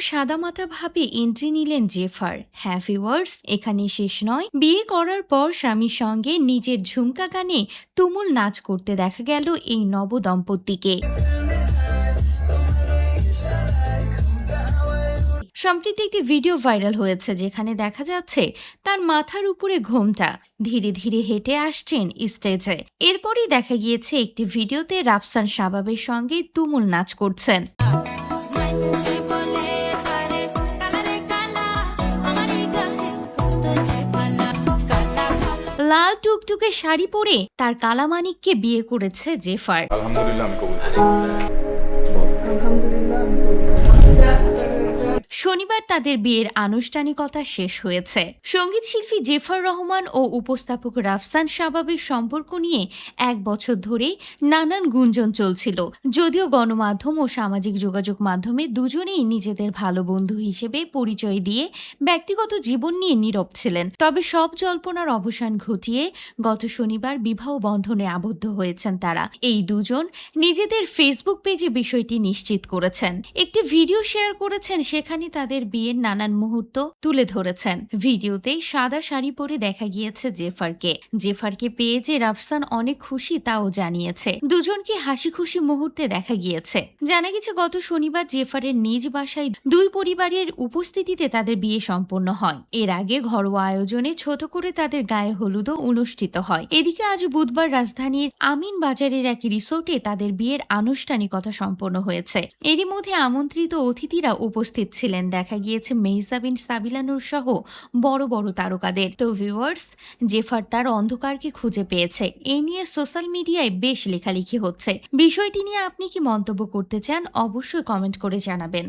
সাদামাটাভাবে entry নিলেন জেফার। Happy ওয়ার্স এখানে শেষ নয়। বিয়ে করার পর স্বামীর সঙ্গে নিজের ঝুমকা গানে তুমুল নাচ করতে দেখা গেল এই নবদম্পতিকে। সম্প্রতি একটি ভিডিও ভাইরাল হয়েছে যেখানে দেখা যাচ্ছে তার মাথার উপরে ঘোমটা ধীরে ধীরে হেঁটে আসছেন স্টেজে। এরপরই দেখা গিয়েছে একটি ভিডিওতে রাফসান শাবাবের সঙ্গে তুমুল নাচ করছেন। লাল টুকটুকে শাড়ি পরে তার কালামানিককে বিয়ে করেছে জেফার। আলহামদুলিল্লাহ আমি কবুল আলহামদুলিল্লাহ। আমি কবুল শনিবার তাদের বিয়ের আনুষ্ঠানিকতা শেষ হয়েছে। সংগীত শিল্পী জেফার রহমান ও উপস্থাপক রাফসান শাবাবের সম্পর্ক নিয়ে এক বছর ধরেই নানান গুঞ্জন চলছিল। যদিও গণমাধ্যম ও সামাজিক যোগাযোগ মাধ্যমে দুজনেই নিজেদের ভালো বন্ধু হিসেবে পরিচয় দিয়ে ব্যক্তিগত জীবন নিয়ে নীরব ছিলেন। তবে সব জল্পনার অবসান ঘটিয়ে গত শনিবার বিবাহ বন্ধনে আবদ্ধ হয়েছেন তারা। এই দুজন নিজেদের ফেসবুক পেজে বিষয়টি নিশ্চিত করেছেন। একটি ভিডিও শেয়ার করেছেন সেখানে তাদের বিয়ের নানান মুহূর্ত তুলে ধরেছেন। ভিডিওতে সাদা শাড়ি পরে দেখা গিয়েছে জেফারকে। জেফারকে পেয়ে যে রাফসান অনেক খুশি তাও জানিয়েছে। দুজনকে হাসি খুশি মুহূর্তে দেখা গিয়েছে। জানা গেছে, গত শনিবার জেফারের নিজ বাসায় দুই পরিবারের উপস্থিতিতে তাদের বিয়ে সম্পন্ন হয়। এর আগে ঘরোয়া আয়োজনে ছোট করে তাদের গায়ে হলুদও অনুষ্ঠিত হয়। এদিকে আজ বুধবার রাজধানীর আমিন বাজারের এক রিসোর্টে তাদের বিয়ের আনুষ্ঠানিকতা সম্পন্ন হয়েছে। এরই মধ্যে আমন্ত্রিত অতিথিরা উপস্থিত ছিলেন দেখা গিয়েছে মেহজাবিন সাবিলানুর সহ বড় বড় তারকাদের। তো ভিউয়ার্স জেফার তার অন্ধকারকে খুঁজে পেয়েছে? এ নিয়ে সোশ্যাল মিডিয়ায় বেশ লেখালেখি হচ্ছে। বিষয়টি নিয়ে আপনি কি মন্তব্য করতে চান, অবশ্যই কমেন্ট করে জানাবেন।